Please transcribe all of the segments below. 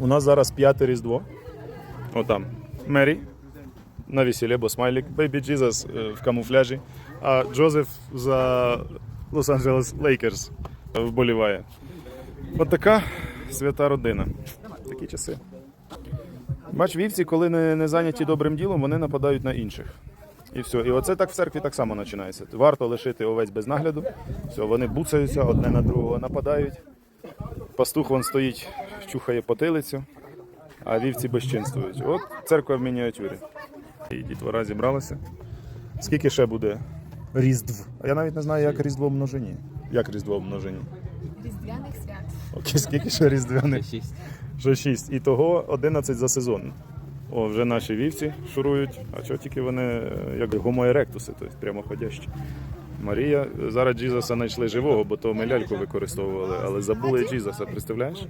У нас зараз п'яте Різдво. Отам. Мері на весіллі, бо смайлік. Бейбі Джізас в камуфляжі. А Джозеф за Лос-Анджелес Лейкерс вболіває. От така свята родина. Такі часи. Бач, вівці, коли не, не зайняті добрим ділом, вони нападають на інших. І все. І оце так в церкві так само починається. Варто лишити овець без нагляду. Все, вони буцаються одне на другого, нападають. Пастух вон стоїть, чухає потилицю, а вівці безчинствують. От церква в мініатюрі. І дітвора зібралася. Скільки ще буде різдв? А я навіть не знаю, як різдво в множині. Як різдво в множині? Різдвяних свят. Окей, скільки ще різдвяних? Вже 6. І того 11 за сезон. О, вже наші вівці шурують, а що тільки вони е, як гомоеректуси, тобто прямоходящі. Марія, зараз Джізаса знайшли живого, бо то ми ляльку використовували, але забули Джізаса, представляєш?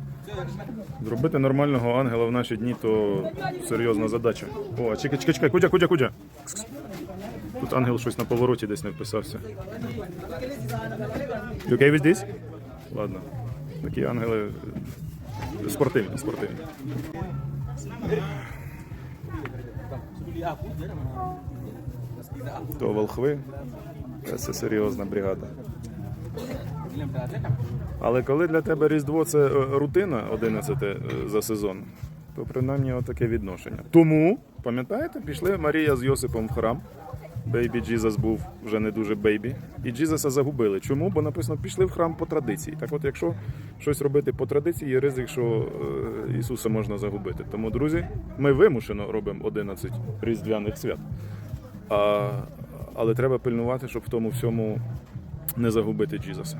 Зробити нормального ангела в наші дні то серйозна задача. О, чекай, чекай, чекай, кудя, кудя, кудя. Тут ангел щось на повороті десь не вписався. You okay with this? Ладно. Такі ангели е, спортивні, спортивні. То волхви. Це серйозна бригада. Але коли для тебе Різдво це е, рутина 11 е, за сезон, то принаймні отаке відношення. Тому, пам'ятаєте, пішли Марія з Йосипом в храм. Бейбі Джізас був вже не дуже бейбі. І Джізаса загубили. Чому? Бо написано, пішли в храм по традиції. Так от, якщо щось робити по традиції, є ризик, що е, Ісуса можна загубити. Тому, друзі, ми вимушено робимо 11 різдвяних свят. А, але треба пильнувати, щоб в тому всьому не загубити Джізаса.